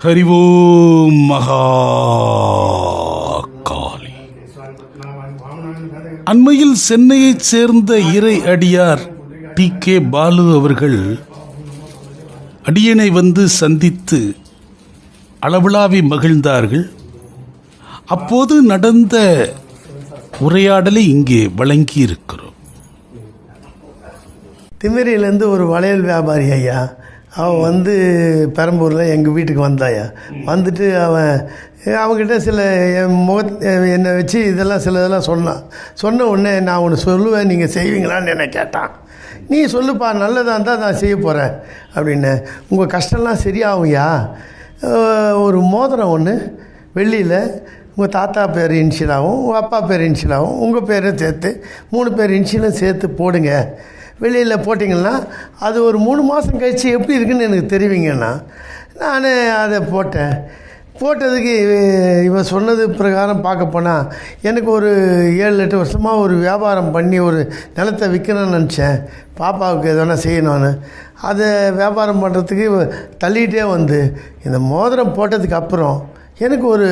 ஹரிவோம் மகா காளி அண்மையில் சென்னையைச் சேர்ந்த இறை அடியார் டி கே பாலு அவர்கள் அடியனை வந்து சந்தித்து அளவிலாவி மகிழ்ந்தார்கள். அப்போது நடந்த உரையாடலை இங்கே வழங்கி இருக்கிறோம் திமிரியிலேருந்து ஒரு வளையல் வியாபாரி ஐயா அவன் வந்து பெரம்பூரில் எங்கள் வீட்டுக்கு வந்தாயா. வந்துட்டு அவன் அவங்ககிட்ட சில என் முக என்னை வச்சு இதெல்லாம் சில இதெல்லாம் சொன்னான் சொன்ன உடனே நான் ஒன்று சொல்லுவேன் நீங்கள் செய்வீங்களான்னு என்னை கேட்டான். நீ சொல்லுப்பா நல்லதாக இருந்தால் நான் செய்ய போகிறேன் அப்படின்னு. உங்கள் கஷ்டம்லாம் சரியாகும்யா? ஒரு மோதிரம் ஒன்று வெள்ளியில். உங்கள் தாத்தா பேர் இன்ஷியலாகவும் உங்கள் அப்பா பேர் இன்ஷியலாகவும் உங்கள் பேரும் சேர்த்து மூணு பேர் இன்ஷியலும் சேர்த்து போடுங்க. வெளியில் போட்டிங்கன்னா அது ஒரு மூணு மாதம் கழித்து எப்படி இருக்குன்னு எனக்கு தெரிவிங்கண்ணா. நான் அதை போட்டேன். போட்டதுக்கு இவன் சொன்னது பிரகாரம் பார்க்க போனால் எனக்கு ஒரு ஏழு எட்டு வருஷமாக ஒரு வியாபாரம் பண்ணி ஒரு நிலத்தை விற்கணும்னு நினச்சேன். பாப்பாவுக்கு எதனா செய்யணும்னு. அதை வியாபாரம் பண்ணுறதுக்கு தள்ளிகிட்டே வந்து இந்த மோதிரம் போட்டதுக்கு அப்புறம் எனக்கு ஒரு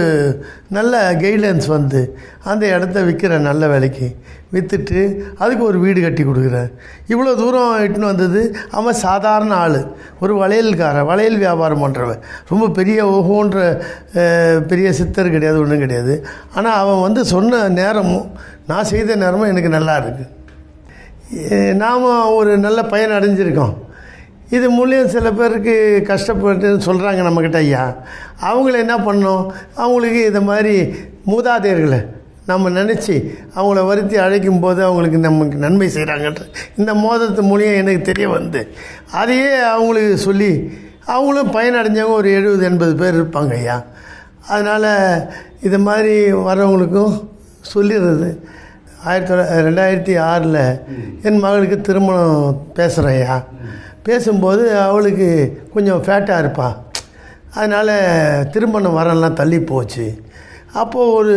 நல்ல கைட்லைன்ஸ் வந்து அந்த இடத்த விற்கிறேன் நல்ல விலைக்கு. விற்றுட்டு அதுக்கு ஒரு வீடு கட்டி கொடுக்குறேன் இவ்வளோ தூரம் இட்டுன்னு வந்தது அவன் சாதாரண ஆள். ஒரு வளையல்காரன் வளையல் வியாபாரம் பண்ணுறவன் ரொம்ப பெரிய ஓஹோன்ற பெரிய சித்தர் கிடையாது ஒன்றும் கிடையாது. ஆனால் அவன் வந்து சொன்ன நேரமும் நான் செய்த நேரமும் எனக்கு நல்லா இருக்குது நாம் ஒரு நல்ல பயன் அடைஞ்சிருக்கோம். இது மூலியம் சில பேருக்கு கஷ்டப்பட்டுன்னு சொல்கிறாங்க நம்மக்கிட்ட ஐயா. அவங்கள என்ன பண்ணோம் அவங்களுக்கு இந்த மாதிரி மூதாதையர்களை நம்ம நினச்சி அவங்கள வருத்தி அழைக்கும் போது அவங்களுக்கு நமக்கு நன்மை செய்கிறாங்கன்ற இந்த மோதத்து மூலியம் எனக்கு தெரிய வந்து. அதையே அவங்களுக்கு சொல்லி அவங்களும் பயனடைஞ்சவங்க ஒரு எழுபது எண்பது பேர் இருப்பாங்க ஐயா. அதனால் இது மாதிரி வரவங்களுக்கும் சொல்லிடுறது. ஆயிரத்தி தொள்ளாயிரத்தி ரெண்டாயிரத்தி ஆறில் என் மகளுக்கு திருமணம் பேசுகிறேன்யா பேசும்போது அவளுக்கு கொஞ்சம் ஃபேட்டாக இருப்பா. அதனால் திருமணம் வரலாம் தள்ளி போச்சு. அப்போது ஒரு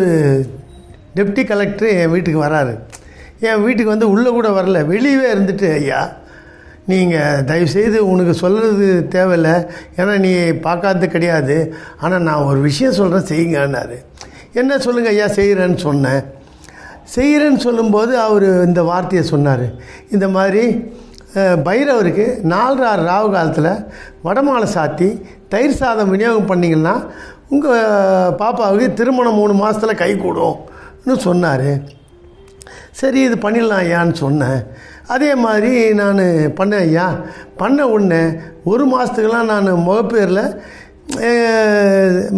டெப்டி கலெக்டர் என் வீட்டுக்கு வராரு. என் வீட்டுக்கு வந்து உள்ளே கூட வரல. வெளியவே இருந்துட்டு ஐயா நீங்கள் தயவுசெய்து உனக்கு சொல்கிறது தேவையில்லை. ஏன்னா நீ பார்க்காதது கிடையாது. ஆனால் நான் ஒரு விஷயம் சொல்கிறேன் செய்யுங்கன்னாரு. என்ன சொல்லுங்கள் ஐயா செய்கிறேன்னு சொன்னேன். செய்கிறேன்னு சொல்லும்போது அவர் இந்த வார்த்தையை சொன்னார். இந்த மாதிரி பைரவருக்கு நாலு ஆறு ராவு காலத்தில் வடமாலை சாத்தி தயிர் சாதம் விநியோகம் பண்ணிங்கன்னா உங்கள் பாப்பாவுக்கு திருமணம் மூணு மாதத்தில் கை கூடும்னு சொன்னார். சரி இது பண்ணிடலாம் ஐயான்னு சொன்னேன். அதே மாதிரி நான் பண்ணேன் ஐயா. பண்ண உடனே ஒரு மாதத்துக்கெல்லாம் நான் முகப்பேரில்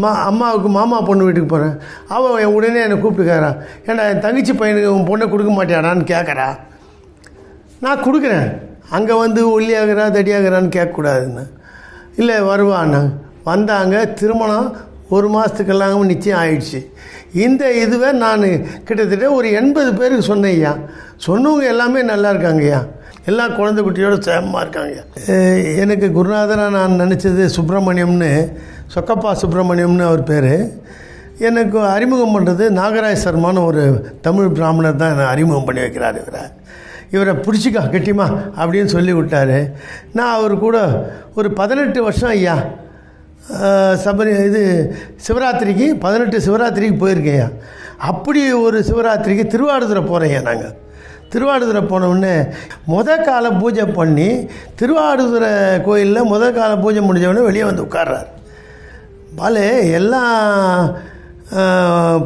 மா அம்மாவுக்கு மாமா பொண்ணு வீட்டுக்கு போகிறேன் அவன் உடனே என்னை கூப்பிட்டுக்காரான் ஏன்டா என் தங்கச்சி பையனுக்கு உன் பொண்ணை கொடுக்க மாட்டியாடான்னு கேட்குறா நான் கொடுக்குறேன். அங்கே வந்து ஒல்லியாகிறா தடியாகிறான்னு கேட்கக்கூடாதுன்னு. இல்லை வருவான்னு. வந்தாங்க திருமணம் ஒரு மாதத்துக்கெல்லாம் நிச்சயம் ஆயிடுச்சு. இந்த இதுவை நான் கிட்டத்தட்ட ஒரு எண்பது பேருக்கு சொன்னேன் ஐயா. சொன்னவங்க எல்லாமே நல்லா இருக்காங்க ஐயா. எல்லா குழந்தை குட்டியோட சேமமாக இருக்காங்க எனக்கு குருநாதராக நான் நினச்சது சுப்பிரமணியம்னு சொக்கப்பா சுப்பிரமணியம்னு அவர் பேர். எனக்கு அறிமுகம் பண்ணுறது நாகராஜ் சர்மான்னு ஒரு தமிழ் பிராமணர் தான் என்னை அறிமுகம் பண்ணி வைக்கிறார் இவரை. இவரை பிடிச்சிக்கா கெட்டிமா அப்படின்னு சொல்லி விட்டாரு. நான் அவர் கூட ஒரு பதினெட்டு வருஷம் ஐயா. சபரி இது சிவராத்திரிக்கு பதினெட்டு சிவராத்திரிக்கு போயிருக்கேன்யா அப்படி ஒரு சிவராத்திரிக்கு திருவாடுதுறை போகிறேங்க நாங்கள் திருவாடுதுறை போனவுடனே முத கால பூஜை பண்ணி திருவாடுதுறை கோயிலில் முத கால பூஜை முடிஞ்சவுடனே வெளியே வந்து உட்கார்றார். பாலு எல்லாம்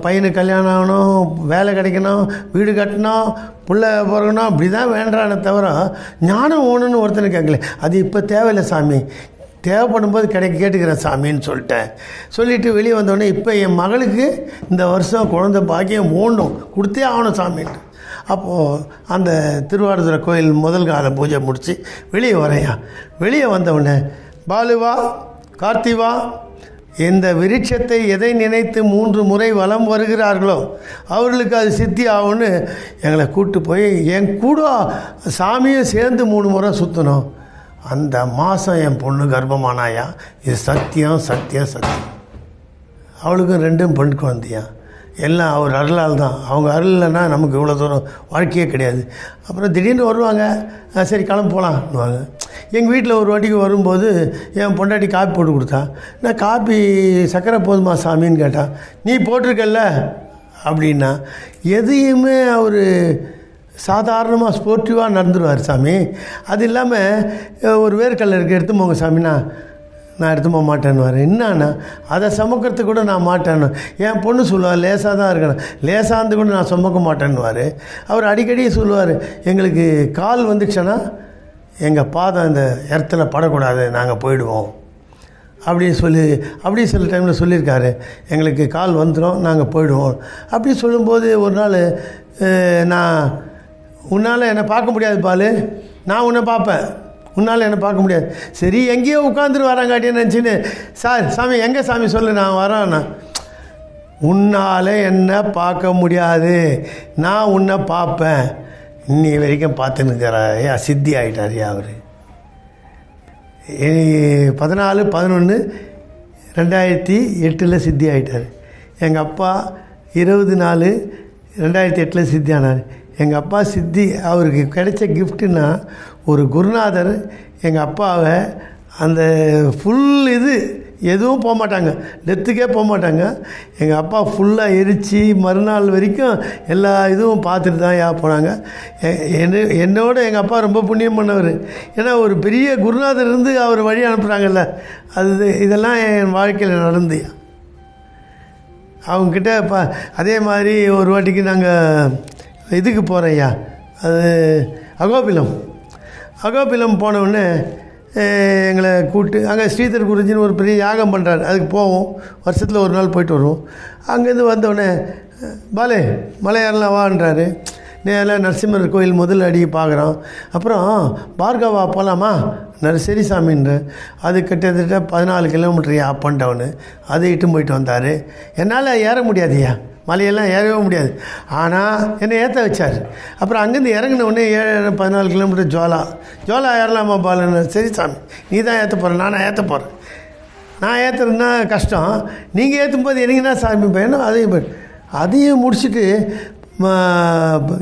பையனுக்கு கல்யாணம் ஆகணும் வேலை கிடைக்கணும் வீடு கட்டணும் பிள்ளை பிறகுனா அப்படி தான் வேண்டானே தவிர ஞானம் ஓணுன்னு ஒருத்தனை கேட்கல. அது இப்போ தேவையில்லை சாமி. தேவைப்படும் போது கிடைக்க கேட்டுக்கிறேன் சாமின்னு சொல்லிட்டேன். சொல்லிவிட்டு வெளியே வந்தோடனே இப்போ என் மகளுக்கு இந்த வருஷம் குழந்தை பாக்கியம் ஓடணும் கொடுத்தே ஆகணும் சாமின்ட்டு. அப்போது அந்த திருவாரூரை கோயில் முதல் கால பூஜை முடித்து வெளியே வரையா வெளியே வந்தவுடனே பாலுவா கார்த்திவா இந்த விருட்சத்தை எதை நினைத்து மூன்று முறை வலம் வருகிறார்களோ அவர்களுக்கு அது சித்தி ஆகும்னு எங்களை கூட்டு போய் என் கூட சாமியும் சேர்ந்து மூணு முறை சுற்றணும் அந்த மாதம் என் பொண்ணு கர்ப்பமானாயா? இது சத்தியம் சத்தியம் சத்தியம். அவளுக்கும் ரெண்டும் பெண் குழந்தையா? எல்லாம் அவர் அருளால் தான். அவங்க அருள் இல்லைன்னா நமக்கு இவ்வளோ தூரம் வாழ்க்கையே கிடையாது. அப்புறம் திடீர்னு வருவாங்க சரி கிளம்பு போகலான்னுவாங்க எங்கள் வீட்டில் ஒரு வாட்டிக்கு வரும்போது என் பொண்டாட்டி காப்பி போட்டு கொடுத்தான் நான் காப்பி சக்கரை போதுமா சாமின்னு கேட்டான் நீ போட்டிருக்கல்ல? அப்படின்னா எதையுமே அவர் சாதாரணமாக ஸ்போர்ட்டிவாக நடந்துருவார் சாமி. அது இல்லாமல் ஒரு வேர்க்கல்ல இருக்க எடுத்து போங்க சாமினா நான் எடுத்து போக மாட்டேன்னுவார் என்னன்னா அதை சுமக்கிறதுக்கு கூட நான் மாட்டேன்னு. என் பொண்ணு சொல்லுவார் லேசாக தான் இருக்கணும். லேசாக இருந்து கூட நான் சுமக்க மாட்டேன்னுவார் அவர் அடிக்கடி சொல்லுவார் எங்களுக்கு கால் வந்துச்சுன்னா எங்கள் பாதம் இந்த இடத்துல படக்கூடாது நாங்கள் போயிடுவோம். அப்படின்னு சொல்லி அப்படி சில டைமில் சொல்லியிருக்காரு எங்களுக்கு கால் வந்துடும் நாங்கள் போயிடுவோம். அப்படி சொல்லும்போது ஒரு நாள் நான் உன்னால் என்னை பார்க்க முடியாது பால். நான் உன்னை பார்ப்பேன். உன்னால் என்னை பார்க்க முடியாது. சரி எங்கேயோ உட்காந்துட்டு வராங்காட்டின்னு நினச்சின்னு சார் சாமி எங்கே சாமி? சொல்லு நான் வரேன்னா உன்னால் என்ன பார்க்க முடியாது. நான் உன்னை பார்ப்பேன். இன்னி வரைக்கும் பார்த்துன்னு இருக்கிறாரையா சித்தி ஆகிட்டாரியா அவர்? பதினாலு பதினொன்று ரெண்டாயிரத்தி எட்டில் சித்தி ஆகிட்டார் எங்கள் அப்பா இருபது நாலு ரெண்டாயிரத்தி எட்டில் சித்தி ஆனார். எங்கள் அப்பா சித்தி அவருக்கு கிடைச்ச கிஃப்ட்டுன்னா ஒரு குருநாதர் எங்கள் அப்பாவை அந்த ஃபுல் இது எதுவும் போக மாட்டாங்க. டெத்துக்கே போக மாட்டாங்க. எங்கள் அப்பா ஃபுல்லாக எரித்து மறுநாள் வரைக்கும் எல்லா இதுவும் பார்த்துட்டு தான் யா போனாங்க. எ- என்ன என்னோட எங்கள் அப்பா ரொம்ப புண்ணியம் பண்ணவர். ஏன்னா ஒரு பெரிய குருநாதர் இருந்து அவர் வழி அனுப்புகிறாங்கல்ல அது இதெல்லாம் என் வாழ்க்கையில் நடந்து. அவங்கக்கிட்ட இப்போ அதே மாதிரி ஒரு வாட்டிக்கு நாங்கள் இதுக்கு போகிறோம் ஐயா அது அகோபிலம். அகோபிலம் போனவுடனே எங்களை கூப்பிட்டு அங்கே ஸ்ரீதர் குருஜின்னு ஒரு பெரிய யாகம் பண்ணுறாரு அதுக்கு போவோம். வருஷத்தில் ஒரு நாள் போயிட்டு வருவோம். அங்கேருந்து வந்தவுடனே பாலே மலையாரெலாம் வான்றாரு. நேரில் நரசிம்மர் கோயில் முதல் அடி பார்க்குறோம் அப்புறம் பார்கவா போகலாமா நரசரி சாமின்ற அது கிட்டத்தட்ட பதினாலு கிலோமீட்டர் அப் அண்ட் டவுனு அதை இட்டு போயிட்டு வந்தார். என்னால் ஏற முடியாதுய்யா. மலையெல்லாம் ஏறவே முடியாது. ஆனால் என்னை ஏற்ற வச்சார். அப்புறம் அங்கேருந்து இறங்கின உடனே ஏழு பதினாலு கிலோமீட்டர் ஜோலா ஜோலா ஏறலாமா பாலன்னு சரி சாமி நீ தான் ஏற்ற போகிற நானும் ஏற்ற போகிறேன் நான் ஏற்றுறதுனா கஷ்டம். நீங்கள் ஏற்றும் போது என்னங்கன்னா சாமி பையனும் அதையும் போய் அதையும் முடிச்சுட்டு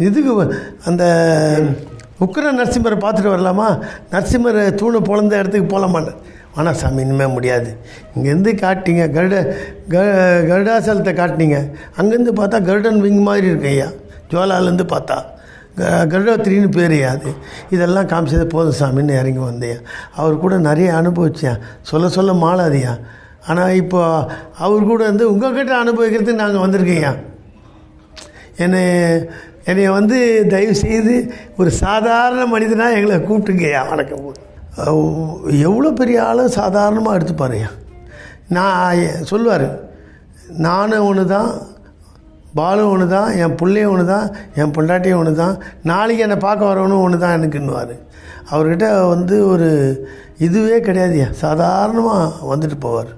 இதுக்கு அந்த உக்கர நரசிம்மரை பார்த்துட்டு வரலாமா? நரசிம்மர் தூணை பொழந்த இடத்துக்கு போகலாமான்னு. ஆனால் சாமி இனிமேல் முடியாது. இங்கேருந்து காட்டிங்க கருட க கருடாசலத்தை காட்டினீங்க. அங்கேருந்து பார்த்தா கருடன் விங் மாதிரி இருக்கு ஐயா. ஜோலாலேருந்து பார்த்தா. க கருடாத்திரின்னு பேர் அது. இதெல்லாம் காமிச்சது போதும் சாமின்னு இறங்கி வந்தேன். அவர் கூட நிறைய அனுபவிச்சேன் சொல்ல சொல்ல மாளாதியா ஆனால் இப்போ அவர் கூட வந்து உங்கள்கிட்ட அனுபவிக்கிறதுக்கு நாங்கள் வந்திருக்கேயா என்னை என்னை வந்து தயவு செய்து ஒரு சாதாரண மனிதனாக எங்களை கூப்பிட்டுங்கய்யா வணக்கம். எவ்வளோ பெரிய ஆளும் சாதாரணமாக எடுத்துப்பாருய்யா நான் சொல்லுவார் நானும் ஒன்று தான் பாலும் ஒன்று தான் என் பிள்ளையும் ஒன்று தான் என் பொண்டாட்டியும் ஒன்று தான் நாளைக்கு என்னை பார்க்க வரவனும் ஒன்று தான் எனக்குன்னுவார். அவர்கிட்ட வந்து ஒரு இதுவே கிடையாதுயா சாதாரணமாக வந்துட்டு போவார்.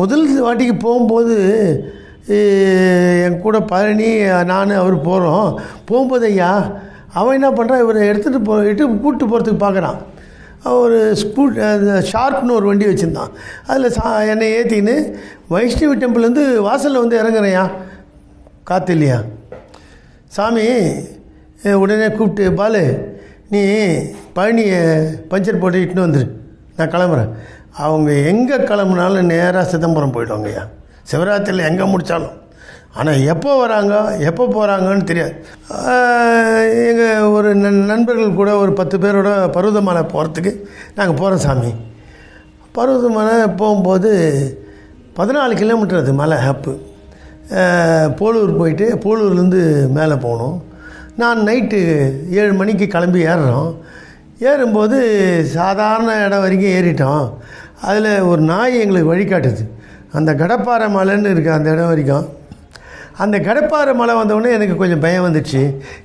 முதல் வாட்டிக்கு போகும்போது என் கூட பழனி நான் அவர் போகிறோம் போகும்போது ஐயா அவன் என்ன பண்ணுறான் இவரை எடுத்துகிட்டு போயிட்டு கூப்பிட்டு போகிறதுக்கு பார்க்குறான். ஒரு ஸ்கூட் ஷார்ப்னு ஒரு வண்டி வச்சுருந்தான். அதில் சா என்னை ஏற்றின்னு வைஷ்ணவி டெம்பிள்லேருந்து வாசலில் வந்து இறங்குறையா காற்று இல்லையா சாமி உடனே கூப்பிட்டு பாலு நீ பழனியை பஞ்சர் போட்டு இட்டுன்னு வந்துரு. நான் கிளம்புறேன். அவங்க எங்கே கிளம்புனாலும் நேராக சிதம்பரம் போயிடுவாங்கய்யா. சிவராத்திரியில் எங்கே முடித்தாலும் ஆனால் எப்போ வராங்க? எப்போ போகிறாங்கன்னு தெரியாது. எங்கள் ஒரு நண்பர்கள் கூட ஒரு பத்து பேரோட பருவதமலை போகிறதுக்கு நாங்கள் போகிறோம் சாமி. பருவதமலை போகும்போது பதினாலு கிலோமீட்டர் அது மலை ஹப்பு போலூர் போயிட்டு போலூர்லேருந்து மேலே போகணும். நான் நைட்டு ஏழு மணிக்கு கிளம்பி ஏறுறோம். ஏறும்போது சாதாரண இடம் வரைக்கும் ஏறிட்டோம். அதில் ஒரு நாய் எங்களுக்கு வழிகாட்டுது. அந்த கடப்பாறை மலைன்னு இருக்குது அந்த இடம் வரைக்கும் அந்த கடப்பாறு மலை வந்தவுடனே எனக்கு கொஞ்சம் பயம் வந்துச்சு.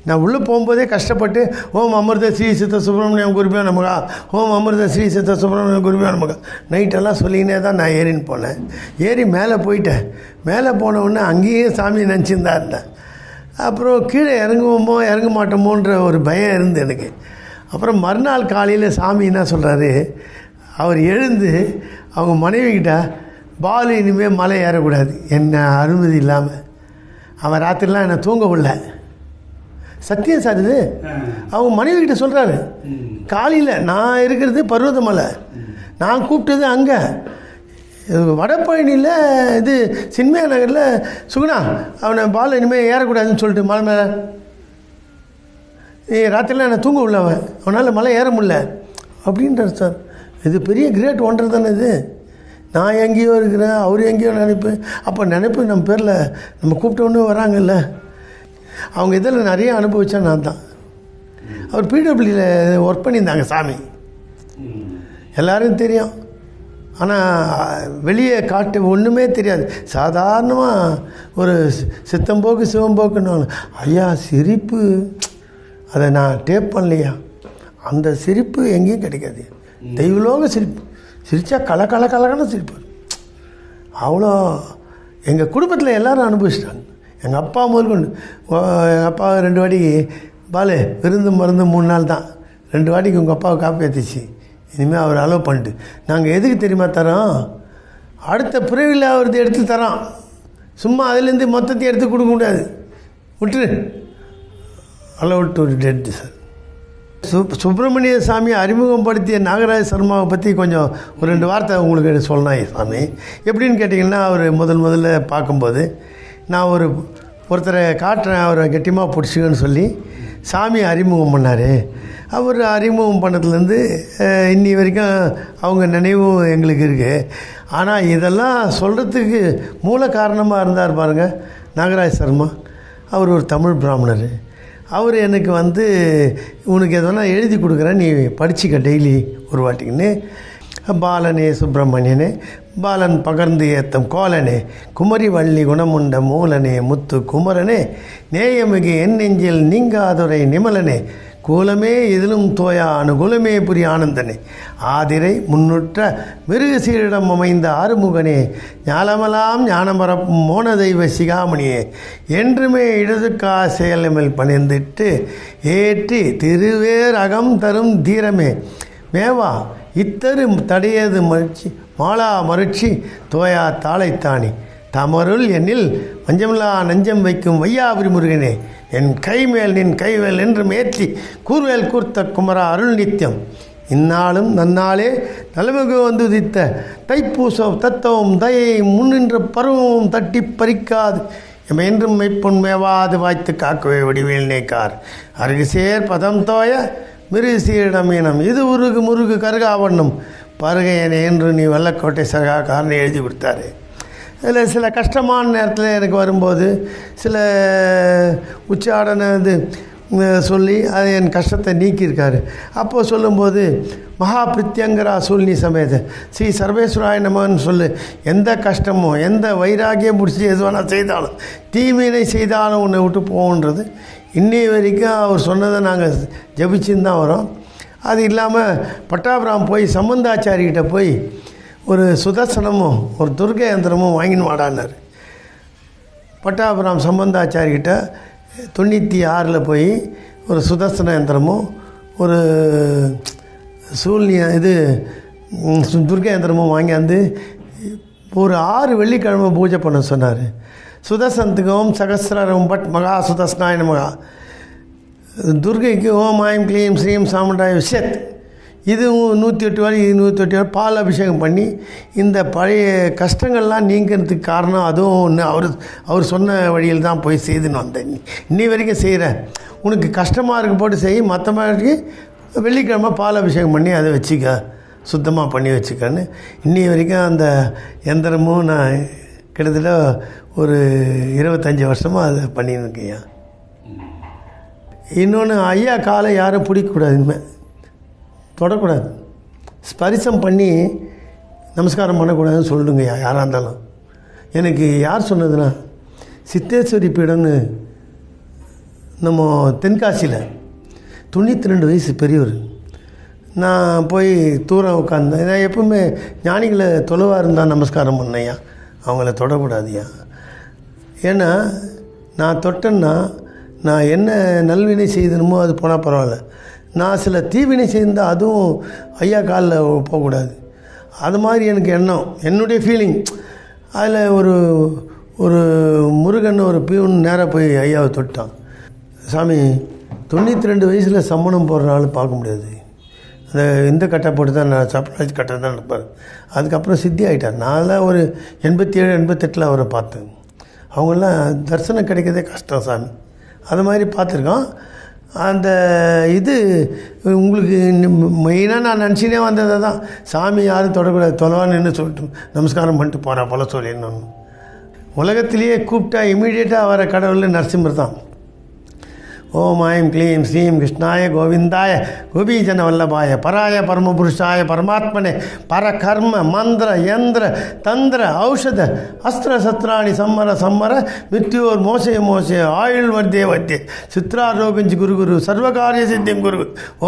நான் உள்ளே போகும்போதே கஷ்டப்பட்டு ஓம் அமிர்த ஸ்ரீ சித்த சுப்பிரமணியம் குருபியா நமகா. ஓம் அமிர்த ஸ்ரீ சித்த சுப்பிரமணியம் குருபியா நமகா. நைட்டெல்லாம் சொல்லினே தான் நான் ஏறின்னு போனேன். ஏறி மேலே போயிட்டேன். மேலே போனவுடனே அங்கேயே சாமி நினச்சிருந்தா இருந்தேன் அப்புறம் கீழே இறங்குவோமோ இறங்க மாட்டோமோன்ற ஒரு பயம் இருந்து எனக்கு. அப்புறம் மறுநாள் காலையில் சாமி என்ன சொல்கிறாரு அவர் எழுந்து அவங்க மனைவிக்கிட்ட பாலு இனிமேல் மலை ஏறக்கூடாது. என்ன அனுமதி இல்லாமல் அவன் ராத்திரிலாம் என்னை தூங்க விடல. சத்தியம் சார் இது. அவங்க மனைவி கிட்ட சொல்கிறாரு காலையில் நான் இருக்கிறது பர்வதமலை. நான் கூப்பிட்டது அங்கே. வடபழனியில் இது சின்மய நகரில் சுகுணா அவனை பால் இனிமேல் ஏறக்கூடாதுன்னு சொல்லிட்டு மலை மேலே. ஏ ராத்திரிலாம் என்னை தூங்க அவன். அவனால் மலை ஏற முடியல. அப்படின்றார் சார். இது பெரிய கிரேட் ஒன்றர் தானே இது. நான் எங்கேயோ இருக்கிறேன் அவர் எங்கேயோ நினைப்பு. அப்போ நினைப்பு நம்ம பேரில் நம்ம கூப்பிட்டோன்னு வராங்கல்ல. அவங்க இதில் நிறைய அனுபவிச்சா நான் தான். அவர் பிடபிள்யூவில் ஒர்க் பண்ணியிருந்தாங்க சாமி. எல்லாரும் தெரியும். ஆனால் வெளியே காட்டு ஒன்றுமே தெரியாது. சாதாரணமாக ஒரு சித்தம்போக்கு சிவம்போக்குன்னு ஐயா சிரிப்பு. அதை நான் டேப் பண்ணலையா? அந்த சிரிப்பு எங்கேயும் கிடைக்காது. தெய்வலோக சிரிப்பு. சிரித்தா கல கல கலகன சிரிப்பு அவ்வளோ எங்கள் குடும்பத்தில் எல்லாரும் அனுபவிச்சிட்டாங்க. எங்கள் அப்பா முதற்கொண்டு எங்கள் அப்பா ரெண்டு வாட்டி பாலு விருந்து மருந்து மூணு நாள் தான். ரெண்டு வாட்டிக்கு உங்கள் அப்பாவை காப்பி ஏற்றிச்சு இனிமேல் அவர் அலோவ் பண்ணிட்டு நாங்கள் எதுக்கு தெரியுமா தரோம்? அடுத்த பிறவியில் அவரது எடுத்து தரோம் சும்மா அதுலேருந்து மொத்தத்தையும் எடுத்து கொடுக்க முடியாது. விட்டுரு. அலோவ் டு டெட் சார் சு சுப்பிரமணிய சாமி அறிமுகப்படுத்திய நாகராஜ சர்மாவை பற்றி கொஞ்சம் ஒரு ரெண்டு வார்த்தை உங்களுக்கு சொல்லணும் சாமி. எப்படின்னு கேட்டிங்கன்னா அவர் முதல் முதல்ல பார்க்கும்போது நான் ஒரு ஒருத்தரை காட்டுறேன் அவரை கெட்டியமாக பிடிச்சிக்கன்னு சொல்லி சாமி அறிமுகம் பண்ணார். அவர் அறிமுகம் பண்ணதுலேருந்து இன்னி வரைக்கும் அவங்க நினைவும் எங்களுக்கு இருக்குது ஆனால் இதெல்லாம் சொல்கிறதுக்கு மூல காரணமாக இருந்தார் பாருங்கள் நாகராஜ் சர்மா. அவர் ஒரு தமிழ் பிராமணர். அவர் எனக்கு வந்து உனக்கு எதனா எழுதி கொடுக்குறேன் நீ படிச்சுக்க டெய்லி ஒரு வாட்டிங்கன்னு பாலனே சுப்பிரமணியனே பாலன் பகர்ந்து ஏத்தம் கோலனே குமரி வள்ளி குணமுண்ட மூலனே முத்து குமரனே நேயமிகு என் நெஞ்சில் நீங்காதுரை நிமலனே கூலமே இதிலும் தோயா அனுகூலமே புரிய ஆனந்தனே. ஆதிரை முன்னுற்ற மிருக சீரிடம் அமைந்த ஆறுமுகனே ஞாலமெல்லாம் ஞானமரப்பும் மோன தெய்வ சிகாமணியே. என்றுமே இடதுக்கா செயலமில் பணிந்திட்டு ஏற்றி திருவேர் அகம் தரும் தீரமே. மேவா இத்தரு தடையது மறுச்சி மாலா மறுச்சி தோயா தாளைத்தானி தமருள் என்னில் மஞ்சமில்லா நஞ்சம் வைக்கும் வையாபுரி முருகனே. என் கைமேல் நின் கைவேல் என்று மேற்றி கூர்வேல் கூர்த்த குமரா அருள் நித்தியம் இந்நாளும் நன்னாளே நலமிகு வந்து உதித்த தைப்பூச தத்துவம் தயை முன்னின்ற பருவமும் தட்டி பறிக்காது. என்றும் மெய்ப்பொன் மேவாது வாய்த்து காக்கவே வடிவேல் நேக்கார். அருகிசேர் பதம் தோய மிருசீரிடமீனம் இது உருகு முருகு கருகாவண்ணம் பருகையனே என்று நீ வல்லக்கோட்டை சகா காரணம் எழுதி கொடுத்தாரு. இதில் சில கஷ்டமான நேரத்தில் எனக்கு வரும்போது சில உச்சாடனை இது சொல்லி அது என் கஷ்டத்தை நீக்கியிருக்காரு. அப்போது சொல்லும்போது மகா பிரித்யங்கரா சூழ்நி சமேத. ஸ்ரீ சர்வேஸ்வராய நமன்னு சொல்லு. எந்த கஷ்டமும் எந்த வைராகியம் முடிச்சு எது வேணால் செய்தாலும் தீமையினை செய்தாலும் உன்னை விட்டு போகன்றது இன்னி வரைக்கும் அவர் சொன்னதை நாங்கள் ஜபிச்சுன்னு தான் வரோம். அது இல்லாமல் பட்டாபுரம் போய் சம்பந்தாச்சாரிகிட்ட போய் ஒரு சுதர்சனமும் ஒரு துர்கை யந்திரமும் வாங்கின்னு வாடான்னாரு. பட்டாபுரம் சம்பந்தாச்சாரிக்கிட்ட தொண்ணூற்றி ஆறில் போய் ஒரு சுதர்சன யந்திரமும் ஒரு சூழ்நிய இது துர்கை யந்திரமும் வாங்கியாந்து ஒரு ஆறு வெள்ளிக்கிழமை பூஜை பண்ண சொன்னார். சுதர்சனத்துக்கு ஓம் சகசிரம் பட் மகா சுதர்சனாய மகா துர்கைக்கு ஓம் ஆயம் க்ளீம் ஸ்ரீம் சாமுண்டாய் விஷத் இதுவும் நூற்றி எட்டு வாரி இது நூற்றி எட்டு வாரி பால் அபிஷேகம் பண்ணி இந்த பழைய கஷ்டங்கள்லாம் நீங்கிறதுக்கு காரணம் அதுவும் ஒன்று அவர் அவர் சொன்ன வழியில் தான் போய் செய்துன்னு வந்தேன். இன்னி வரைக்கும் செய்கிறேன் உனக்கு கஷ்டமாக இருக்கு போட்டு செய் மற்ற மாதிரி வெள்ளிக்கிழமை பால் அபிஷேகம் பண்ணி அதை வச்சுக்க. சுத்தமாக பண்ணி வச்சுக்கன்னு. இன்னி வரைக்கும் அந்த எந்திரமும் நான் கிட்டத்தட்ட ஒரு இருபத்தஞ்சி வருஷமாக அதை பண்ணின்னு இருக்கேன். இன்னொன்று ஐயா காலை யாரும் பிடிக்கக்கூடாது இனிமேல் தொடக்கூடாது. ஸ்பரிசம் பண்ணி நமஸ்காரம் பண்ணக்கூடாதுன்னு சொல்லுங்க யாராக இருந்தாலும். எனக்கு யார் சொன்னதுன்னா சித்தேஸ்வரி பீடம்னு நம்ம தென்காசியில் தொண்ணூற்றி ரெண்டு வயசு பெரியவர். நான் போய் தூரம் உட்காந்தேன் நான் எப்பவுமே ஞானிகளை தொலைவாக இருந்தால் நமஸ்காரம் பண்ணையா அவங்கள தொடக்கூடாதுயா. ஏன்னா நான் தொட்டேன்னா நான் என்ன நல்வினை செய்தணுமோ அது போனால் பரவாயில்ல. நான் சில தீவினை செய்திருந்தால் அதுவும் ஐயா காலில் போகக்கூடாது. அது மாதிரி எனக்கு எண்ணம். என்னுடைய ஃபீலிங் அதில் ஒரு ஒரு முருகன் ஒரு பியூன் நேராக போய் ஐயாவை தொட்டான். சாமி தொண்ணூற்றி ரெண்டு வயசில் சம்மணம் போடுற பார்க்க முடியாது. அந்த இந்த கட்டை போட்டு தான் நான் சப்ராஜ் கட்டை தான் இருப்பார் அதுக்கப்புறம் சித்தி ஆகிட்டார் நான்லாம் ஒரு எண்பத்தி ஏழு எண்பத்தெட்டில் அவரை பார்த்தேன். அவங்களாம் தரிசனம் கிடைக்கிறதே கஷ்டம் சாமி. அது மாதிரி பார்த்துருக்கோம். அந்த இது உங்களுக்கு மெயினாக நான் நினச்சினே வந்ததை தான் சாமி யாரும் தொடக்கூடாது தொலைவான்னு சொல்லிட்டு நமஸ்காரம் பண்ணிட்டு போகிறா போல சொல்லிடணும் உலகத்திலேயே கூப்பிட்டா இமீடியட்டாக வர கடவுள் நரசிம்மர் தான். ஓம் ஐம் க்ளீம் ஸ்ரீம் கிருஷ்ணாய கோவிந்தாய கோபீஜன வல்லபாய பராய பரமபுருஷாய பரமாத்மனே பரகர்ம மந்திர யந்திர தந்திர ஔஷத அஸ்திர சத்ராணி சம்மர சம்மர மித்யோர் மோசய மோசய ஆயுள் வர்தே வர்தே சித்ராரோபிஞ்சு குரு குரு சர்வகாரிய சித்தியம் குரு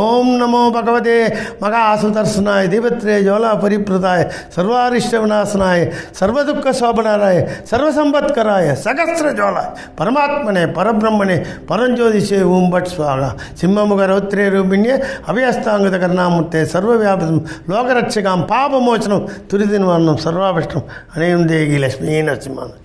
ஓம் நமோ பகவதே மகா சுதர்சனாய தீபத்ரே ஜோலா பரிப்ரதாய சர்வாரிஷ்ட விநாசனாய சர்வதுக்க சோபனாராய சர்வசம்பத்கராய சகஸ்ர ஜோலாய். பரமாத்மனே பரபிரம்மனே பரஞ்சோதிஷே ஓம் பட் ஸ்வாகா சிம்மமுக ரௌத்ரே ரூபிண்ய அபயஸ்தாங்கத கருணாமூர்த்தே சர்வவியாபதம் லோகரட்சகாம் பாபமோச்சனம் துரிதின்வர்ணம் சர்வாபிஷ்டம் அனையும் தேகி லட்சுமி நரசிம்மான். சந்தோஷம்